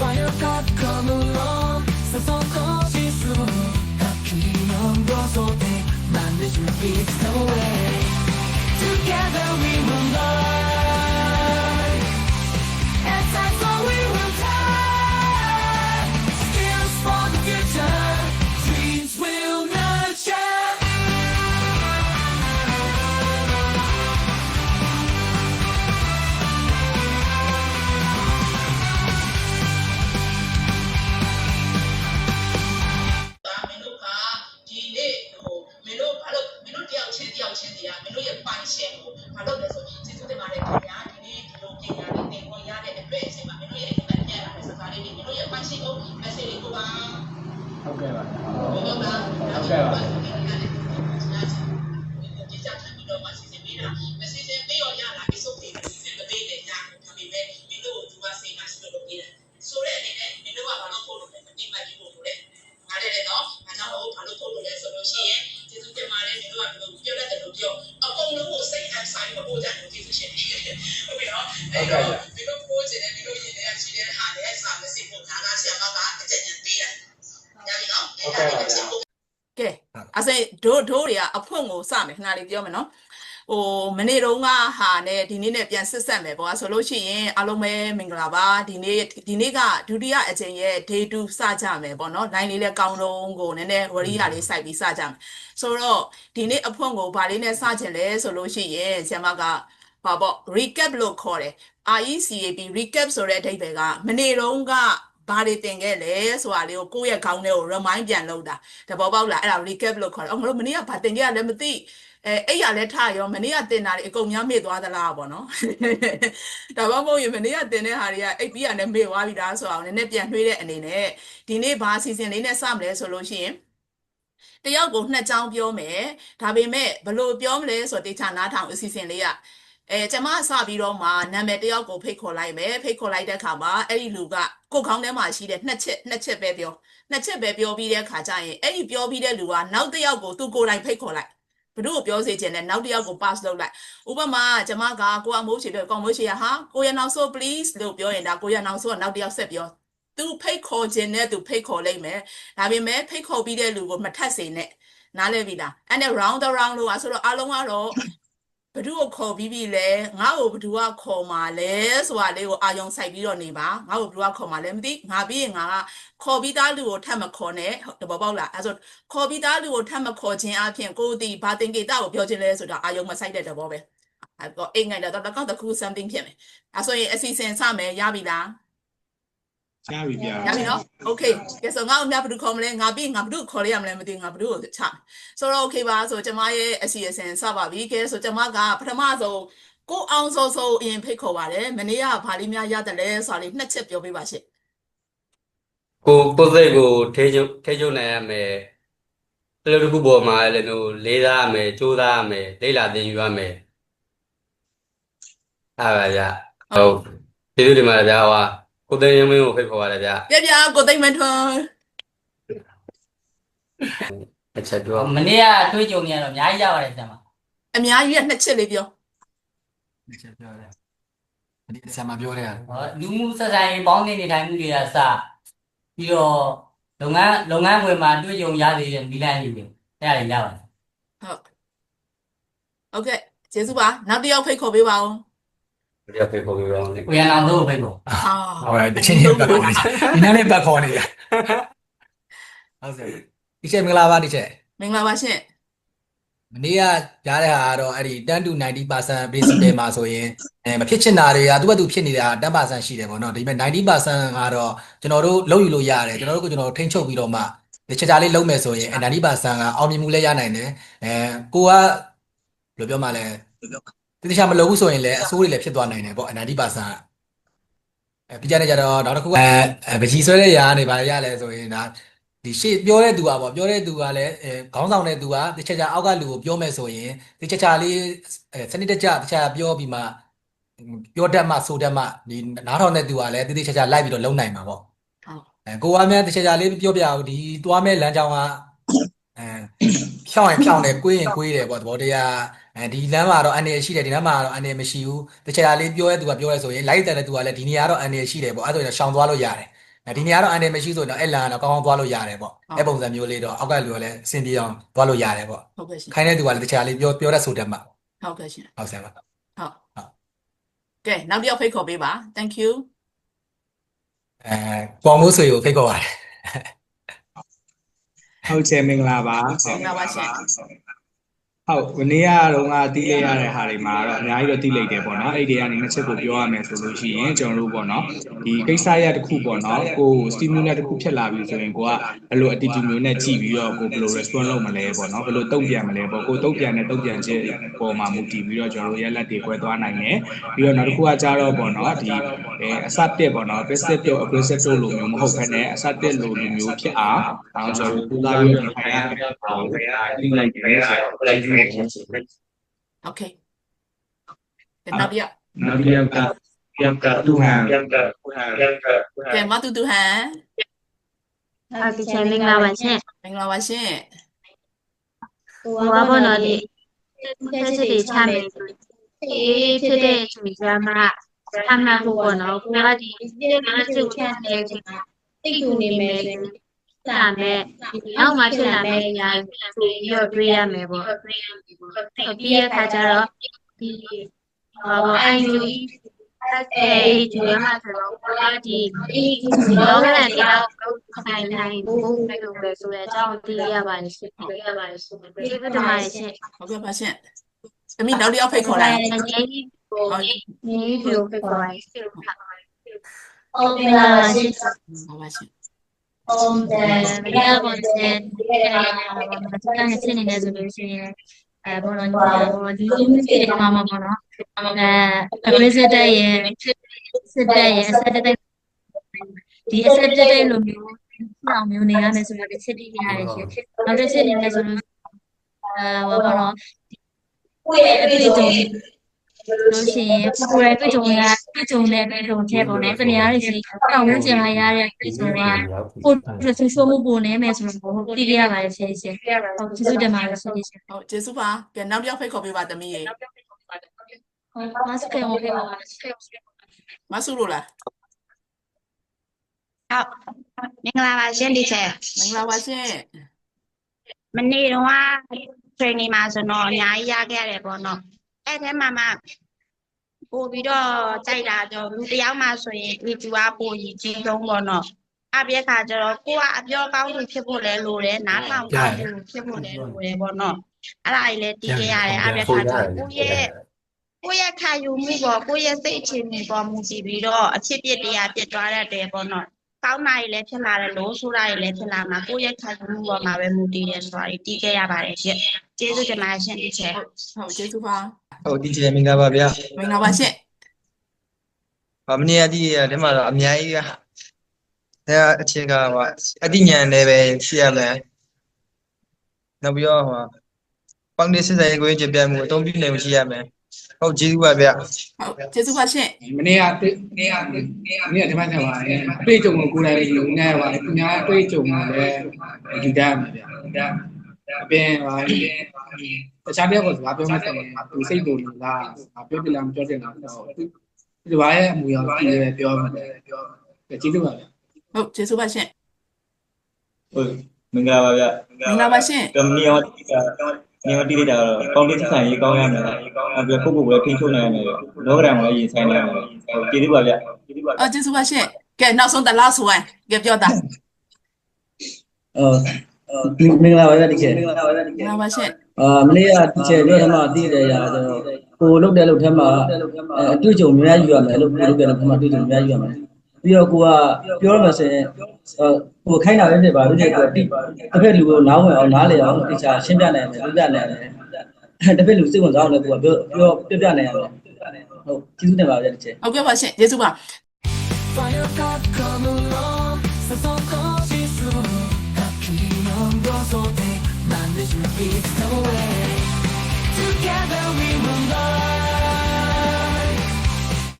Fire God come along So so call Jesus Happy number so big Man this repeats no way စီစဉ်ပေးတာ message ပေးရရလားဒီစုပ်ပေးစီစဉ်မပေးတဲ့ညဒါပေမဲ့မင်းတို့ကသူကစိတ်မရှိလို့လုပ်ပေးတယ်ဆိုတဲ့အနေနဲ့မင်းတို့ကဘာလို့ဖို့လို့လဲမတိမှတ်ကြည့်ဖို့လို့လဲငါလည်းလေနော်။အဲကြောင့်ဟိုဘာလို့ထုတ်လို့လဲဆိုလို့ရှိရင်ကျေးဇူးတင်ပါတယ်မင်းတို့ကပြောတတ်တယ်လို့ပြောအကုန်လုံးကိုစိတ်အဆိုင်မပို့ကြတယ်ကျေးဇူးရှင်။ဟုတ်ပြီနော်။အဲတော့မင်းတို့ပို့ချင်တယ်မင်းတို့ရင်ထဲကချီတဲ့ဟာလည်းစာမစစ်ဖို့ငါကဆရာမကအကြံဉာဏ်ပေးတယ်။ညာပြီနော်။အဲ့ဒါလေးတစ်ချက်ပို့ကဲအဲ့ဆိုရင်ဒိုးဒိုးတွေကအဖွင့်ကိုစမယ်ခဏလေးပြောမယ်နော် ဟိုမနေ့တုန်းကဟာနဲ့ဒီနေ့နဲ့ပြန်ဆက်ဆက်မယ်ပေါ့ဆိုလို့ရှိရင်အားလုံးပဲမင်္ဂလာပါဒီနေ့ဒီနေ့ကဒုတိယအကြိမ်ရဲ့ day 2စကြမယ်ပေါ့နော် line လေးလည်းကောင်းတော့ကိုနည်းနည်းဝရီရလေးစိုက်ပြီးစကြမယ်ဆိုတော့ဒီနေ့အဖွင့်ကိုဗာလေးနဲ့စကြင်လဲဆိုလို့ရှိရင်ဆရာမကပါပေါ့ recap လို့ခေါ်တယ် RECAP recap ဆိုတဲ့အဓိပ္ပာယ်ကမနေ့တုန်းက ဘာတွေတင်ခဲ့လဲဆိုတာလေးကိုကိုယ့်ရဲ့ခေါင်းထဲကို remind ပြန်လုပ်တာတဘောပေါက်လာအဲ့ဒါ recap လို့ခေါ်တယ်။အော်ငါတို့မနေ့ကဘာတင်ကြရလဲမသိအဲအဲ့ရလဲထားရောမနေ့ကတင်တာတွေအကုန်များမေ့သွားသလားပေါ့နော်။ဒါမှမဟုတ်ရင်မနေ့ကတင်တဲ့ဟာတွေကအိပ်ပြီးရနဲ့မေ့သွားပြီလားဆိုအောင်နည်းနည်းပြန်နှွေးတဲ့အနေနဲ့ဒီနေ့ဘာအစီအစဉ်လေးနဲ့စမလဲဆိုလို့ရှိရင်တယောက်ကိုနှစ်ချောင်းပြောမယ်။ဒါပေမဲ့ဘယ်လိုပြောမလဲဆိုတော့တေချာနားထောင်အစီအစဉ်လေးက အဲကျမစပြီးတော့မှနာမည်တယောက်ကိုဖိတ်ခေါ်လိုက်မယ်ဖိတ်ခေါ်လိုက်တဲ့အခါမှာအဲ့ဒီလူကကိုယ်ခေါင်းထဲမှာရှိတဲ့နှစ်ချက်နှစ်ချက်ပဲပြောနှစ်ချက်ပဲပြောပြီးတဲ့အခါကျရင်အဲ့ဒီပြောပြီးတဲ့လူကနောက်တစ်ယောက်ကိုသူကိုယ်တိုင်ဖိတ်ခေါ်လိုက်ဘယ်သူကိုပြောစေချင်လဲနောက်တစ်ယောက်ကို pass လုပ်လိုက်ဥပမာကျမကကိုအမိုးချေပြောကောင်းမိုးချေရဟာကိုရနောက်ဆို please လို့ပြောရင်ဒါကိုရနောက်ဆိုကနောက်တစ်ယောက်ဆက်ပြောသူဖိတ်ခေါ်ခြင်းနဲ့သူဖိတ်ခေါ်လိုက်မယ်ဒါပေမဲ့ဖိတ်ခေါ်ပြီးတဲ့လူကိုမထပ်စေနဲ့နားလဲပြီလားအဲ့နဲ့ round the round လို့อ่ะဆိုတော့အားလုံးကတော့ ဘယ်သူကိုခေါ်ပြီးပြီလဲငါ့ကိုဘယ်သူကခေါ်มาလဲဆိုတာလေးကိုအာယုံစိုက်ပြီးတော့နေပါငါ့ကိုဘယ်သူကခေါ်มาလဲမသိငါပြီးရင်ငါကခေါ်ပြီးသားလူကိုထပ်မခေါ်နဲ့တဘောပေါက်လားအဲဆိုခေါ်ပြီးသားလူကိုထပ်မခေါ်ခြင်းအပြင်ကိုယ်ဒီဘာတင်ကေတာကိုပြောခြင်းလဲဆိုတာအာယုံမစိုက်တဲ့တဘောပဲအဲတော့အိမ်ငိုင်တော့တကောက်တစ်ခု something ဖြစ်မယ်အဲဆိုရင်အစီအစဉ်စမယ်ရပြီလား ရပြီဗျာရပြီနော် okay ကဲဆိုငါ့အများဘယ်သူခေါ်မလဲငါပြီးငါဘယ်သူခေါ်လိုက်ရမလဲမသိဘူးငါဘယ်သူကိုချမယ်ဆိုတော့ okay ပါဆိုကျမရဲ့အစီအစဉ်စပါပြီကဲဆိုကျမကပထမဆုံးကိုအောင်စောစောအရင်ဖိတ်ခေါ်ပါတယ်မနေ့ကဘာလေးများရတယ်လဲဆိုတာလေးနှစ်ချက်ပြောပြပါရှင့်ကိုကိုယ်စိတ်ကိုထိချုံထိချုံနိုင်ရမယ်အလုပ်တစ်ခုပေါ်မှာလည်းမျိုးလေးစားရမယ်ကြိုးစားရမယ်လိမ့်လာသင်ယူရမယ်အားပါဗျဟုတ်ကျေးဇူးတင်ပါတယ်ဗျာဟို ကိုသိန်းရင်းမင်းကိုဖိတ်ခေါ်ပါတယ်ဗျာပြပြကိုသိမ့်မထွန်းအချက်ပြောမနေ့ကတွေးကြုံနေရတော့အများကြီးရပါတယ်ဆရာမအများကြီးကနှစ်ချက်လေးပြောဒီချက်ပြောတယ်ဒီဆရာမပြောတယ်ဟောလူမှုဆက်ဆံရေးပေါင်းနေနေထိုင်မှုတွေကစပြီးတော့လုပ်ငန်းလုပ်ငန်းဝင်မှာတွေးကြုံရသေးတဲ့မိလန်းကြီးတွေအဲ့ဒါတွေရပါတယ်ဟုတ်ကဲ့ကျေးဇူးပါနောက်တစ်ယောက်ဖိတ်ခေါ်ပေးပါဦး ဒီဖိတ်ခေါ်ပြီးတော့ကိုရန်အောင်တို့ဖိတ်ဖို့အာဟုတ်တယ်တချင်းချင်းပတ်ခေါ်နေကြဒီနေ့လေးပတ်ခေါ်နေကြဟုတ်ကဲ့ဒီချက်မင်္ဂလာပါဒီချက်မင်္ဂလာပါရှင့်မနေ့ကကြားတဲ့ဟာကတော့အဲ့ဒီ10 to 90% principle မှာဆိုရင်အဲမဖြစ်ချင်တာတွေကသူ့ဘက်သူဖြစ်နေတာ10%ရှိတယ်ပေါ့နော်ဒါပေမဲ့90%ကတော့ကျွန်တော်တို့လုံးယူလို့ရတယ်ကျွန်တော်တို့ကကျွန်တော်ထိန်းချုပ်ပြီးတော့မှဒီချက်ချာလေးလုံးမယ်ဆိုရင်အဲ90%ကအောင်မြင်မှုလည်းရနိုင်တယ်အဲကိုကဘယ်လိုပြောမှလဲ တတိချာမလုပ်ဘူးဆိုရင်လည်းအဆိုးတွေလည်းဖြစ်သွားနိုင်တယ်ပေါ့အဲ90%ကအဲပြကြတဲ့ကြတော့နောက်တစ်ခုကအဲပကြီးဆွဲတဲ့ຢာကနေပါရလဲဆိုရင်ဒါဒီရှေ့ပြောတဲ့သူကပေါ့ပြောတဲ့သူကလည်းအဲခေါင်းဆောင်တဲ့သူကတချက်ချာအောက်ကလူကိုပြောမယ်ဆိုရင်တချက်ချာလေးအဲစနစ်တကျတချက်ချာပြောပြီးမှပြောတတ်မှဆိုတတ်မှဒီနားထောင်တဲ့သူကလည်းတတိချက်ချာလိုက်ပြီးတော့လုံနိုင်မှာပေါ့ဟုတ်အဲကိုကမြန်တစ်ချက်ချာလေးပြောပြအောင်ဒီသွားမဲ့လမ်းကြောင်းကအဲ ဖြောင်းရင်ဖြောင်းတယ်ကွေးရင်ကွေးတယ်ပေါ့သဘောတရားအဲဒီလမ်းမှာတော့အနေရရှိတယ်ဒီလမ်းမှာတော့အနေမရှိဘူးတစ်ချက်ချာလေးပြောရဲသူကပြောရဲဆိုရင်လိုက်တဲ့တဲ့သူကလည်းဒီနေရာတော့အနေရရှိတယ်ပေါ့အဲ့ဒါဆိုရင်ရှောင်သွားလို့ရတယ်အဲဒီနေရာတော့အန်တယ်မရှိဆိုတော့အဲ့လန်ကတော့ကောင်းကောင်းသွားလို့ရတယ်ပေါ့အဲ့ပုံစံမျိုးလေးတော့အောက်ကလူကလည်းအဆင်ပြေအောင်သွားလို့ရတယ်ပေါ့ဟုတ်ကဲ့ရှင်ခိုင်းတဲ့သူကလည်းတခြားလေးပြောပြောတတ်ဆိုတတ်မှာဟုတ်ကဲ့ရှင်ဟုတ်ဆရာပါဟုတ်ကဲနောက်တစ်ယောက်ဖိတ်ခေါ်ပေးပါ thank you အဲပေါ်မိုးဆွေကိုဖိတ်ခေါ်ပါတယ် ဟုတ်ချေမင်္ဂလာပါမင်္ဂလာပါရှင် ဟုတ်ဝနေ့ကတော့ငါတီးလိုက်ရတဲ့ဟာတွေမှာတော့အများကြီးတော့တီးလိုက်တယ်ပေါ့နော်အဲ့ဒီကနေနှစ်ချက်ကိုပြောရမယ်ဆိုလို့ရှိရင်ကျွန်တော်တို့ပေါ့နော်ဒီကိစ္စရတစ်ခုပေါ့နော်ကို stimulus တစ်ခုဖြစ်လာပြီဆိုရင်ကိုကဘယ်လို attitude မျိုးနဲ့ကြည့်ပြီးတော့ကိုဘယ်လို response လုပ်မလဲပေါ့နော်ဘယ်လိုတုံ့ပြန်မလဲပေါ့ကိုတုံ့ပြန်တဲ့တုံ့ပြန်ချက်ပေါ်မှာမူတည်ပြီးတော့ကျွန်တော်တို့ရက်လက်တွေ꿰သွားနိုင်တယ်ပြီးတော့နောက်တစ်ခုကကြတော့ပေါ့နော်ဒီအဲအစတက်ပေါ့နော် passive တို့ aggressive တို့လိုမျိုးမဟုတ်ဘဲနဲ့အစတက်လိုမျိုးဖြစ်အောင်အောင်ကျွန်တော်တို့ပူလာပြီးတော့ခိုင်းရအောင်တီးလိုက်တယ်ဆိုတော့ okay ကဲနောက်တစ်ယောက်နောက်တစ်ယောက်ကပြန်ကတူဟန်ပြန်ကတူဟန်ပြန်ကတူဟန်ကဲမတူတူဟန်ဟုတ်ကဲ့ရှင်မင်္ဂလာပါရှင်မင်္ဂလာပါရှင်ဟိုဘာဘောနော်ဒီတက်စစ်တွေချမယ်ဆိုအေးဖြစ်တဲ့သူကမှဆမ်းမဖို့ပေါ့နော်ကိုကဒီဒီမှာစုချမ်းနေတယ်တိတ်တူနေမယ်စာမယ်နောက်မှဖြစ်လာမယ့်အရာတွေပြီးတော့တွေးရမယ်ပေါ့ပြီးရခါကျတော့ဒီဘာဘောအန်ယူအဲဒီမှာဆိုတော့ကိုကဒီလောကလန်တရားကိုခိုင် နိုင်ဖို့လုပ်လို့ဆိုတဲ့အကြောင်းသိရပါတယ်ရှင်သိရပါတယ်ရှင်ဒီကတည်းကရှင်ဟုတ်ကဲ့ပါရှင်သမီးနောက်တစ်ယောက်ဖိတ်ခေါ်လိုက်ငယ်ကြီးကိုဟုတ်ငယ်ကြီးကိုပြောပါရှင်ဟုတ်ကဲ့ပါရှင်ဟုတ် ပါရှင်ဟုတ်တယ်မရပါဘူးရှင်ဒီကနေ့ကတော့ဆင်းနေနေဆိုလို့ရှိရင်အဲဘောလုံးဘောဒီလိုမျိုးတွေမှာမှာပေါ့နော်အဲ president ရဲ့စစ်တပ်ရဲ့အဆက်တက်ဒီအဆက်တက်တဲ့လိုမျိုးအောင်မျိုးနေရမယ်ဆိုတော့စစ်တီးရတယ်ရှင်နောက်တစ်ချက်နေလဲဆိုလို့အဲဘောပေါ့နော်ကိုယ့်ရဲ့အတွေ့အကြုံလို့ရှိရင်ကိုယ်ရဲ့တွေ့ကြုံရ တွေ့ကြုံတဲ့တွေ့ကြုံချက်ပေါ့နော်တနည်းအားဖြင့်တောင်းဝင်ကျင်လာရတဲ့တွေ့ကြုံကကိုယ်ဆွဆိုးမှုပုံနေမယ်ဆိုတော့သိကြရပါတယ်ရှင်ရှင်ဟုတ်ကျေးဇူးတင်ပါတယ်ရှင်ရှင်ဟုတ်ကျေးဇူးပါကဲနောက်တစ်ယောက်ဖိတ်ခေါ်ပေးပါသမီးရေဟုတ်မစကေဟုတ်ကဲ့ပါမဆုလို့လားမင်္ဂလာပါရှင်ဒီချက်မင်္ဂလာပါရှင်မနေ့တုန်းက training မှာဆိုတော့အများကြီးရခဲ့ရတယ်ပေါ့နော်အဲ့ထဲမှာမှ ပို့ပြီးတော့ကြိုက်တာတော့လူတစ်ယောက်မှဆိုရင်ဒီသူကပို့ရည်ကြီးဆုံးပေါ့နော်အပြည့်ခါကျတော့ကိုကအပြောကောင်းသူဖြစ်ဖို့လဲလိုတယ်နားထောင်ကောင်းသူဖြစ်ဖို့လဲလိုတယ်ပေါ့နော်အဲ့ဒါကြီးလဲတည်ခဲ့ရတယ်အပြည့်ခါကျတော့ကိုရဲ့ကိုရဲ့ခံယူမှုပေါ့ကိုရဲ့စိတ်အခြေအနေပေါ်မူတည်ပြီးတော့အဖြစ်ပြက်တရားပြစ်သွားတတ်တယ်ပေါ့နော်ကောင်းတာတွေလည်းဖြစ်လာတယ်လို့ဆိုတာတွေလည်းဖြစ်လာမှာကိုယ့်ရဲ့ခံယူမှုပေါ်မှာပဲမူတည်တယ်ဆိုတာတွေတီးခဲ့ရပါတယ်ရှင်ကျေးဇူးတင်ပါတယ်ရှင်ဒီချက်ဟုတ်ကျေးဇူးပါ ဟုတ်ဒီချင်မင်္ဂလာပါဗျာမင်္ဂလာပါရှင်။ဗမနီယာဒီတဲမှာတော့အများကြီးကအဲအချင်းကဟိုအတိညာလည်းပဲရှိရမယ်။နောက်ပြီးတော့ဟိုပေါင်းတဲ့စစ်ဆိုင်ကိုရင်ကြပြမှုအသုံးပြုနိုင်မှုရှိရမယ်။ဟုတ်ကျေးဇူးပါဗျာဟုတ်ကျေးဇူးပါရှင်မနေ့ကတွေ့နေ့ကနေ့ကဒီမှာဆက်ပါတယ်အတွေ့အကြုံကိုကိုယ်တိုင်လည်းလုံနေရပါတယ်သူများအတွေ့အကြုံကိုလည်းယူတတ်မှာဗျာဒါ အပြင်ဟာတခြားတယောက်ကစကားပြောမှဆိုရင်သူစိတ်တူလို့လားပြောပြလားမပြောတင်လားတော့သူဒီဘာရဲ့အမူအရာကိုလည်းပြောမှာပြောကျေးဇူးပါဗျာဟုတ်ကျေးဇူးပါရှင်ဟုတ်မင်္ဂလာပါဗျမင်္ဂလာပါရှင်ကမ္ဘာရောတိကနေရောတိလိုက်တာတော့ကောင်းတဲ့ဆိုင်ရေးကောင်းရမယ်အဲ့ပြီးပုဂ္ဂိုလ်ပဲထိန်းချုပ်နိုင်ရမယ်လောကဓာတ်မှာရင်ဆိုင်နိုင်ရမယ်ဟုတ်ကျေးဇူးပါဗျကျေးဇူးပါအော်ကျေးဇူးပါရှင်ကဲနောက်ဆုံးတလားဆိုရင်ကဲပြောတာအော် မင်္ဂလာပါဗျာဒီချက်မင်္ဂလာပါရှင်အာမနေ့ကဒီချက်ပြောထမသိတယ်ရာဆိုတော့ကိုလုတ်တယ်လို့ထမအဲအတွေ့အကြုံများယူရမယ်လို့ကိုလုတ်တယ်လို့ထမအတွေ့အကြုံများယူရမယ်ပြီးတော့ကိုကပြောရမယ်ဆိုရင်ဟိုခိုင်းတာပဲဖြစ်ပါဘူးတဲ့ကိုတိတစ်ဖက်လူကိုနားဝင်အောင်နားလေအောင်တခြားရှင်းပြနိုင်တယ်ပြပြနိုင်တယ်တစ်ဖက်လူစိတ်ဝင်စားအောင်လည်းကိုကပြောပြောပြပြနိုင်ရတယ်ဟုတ်ကျေးဇူးတင်ပါဗျာဒီချက်ဟုတ်ကဲ့ပါရှင်ကျေးဇူးပါ Fire God come along စစော so deep, 난 to beats away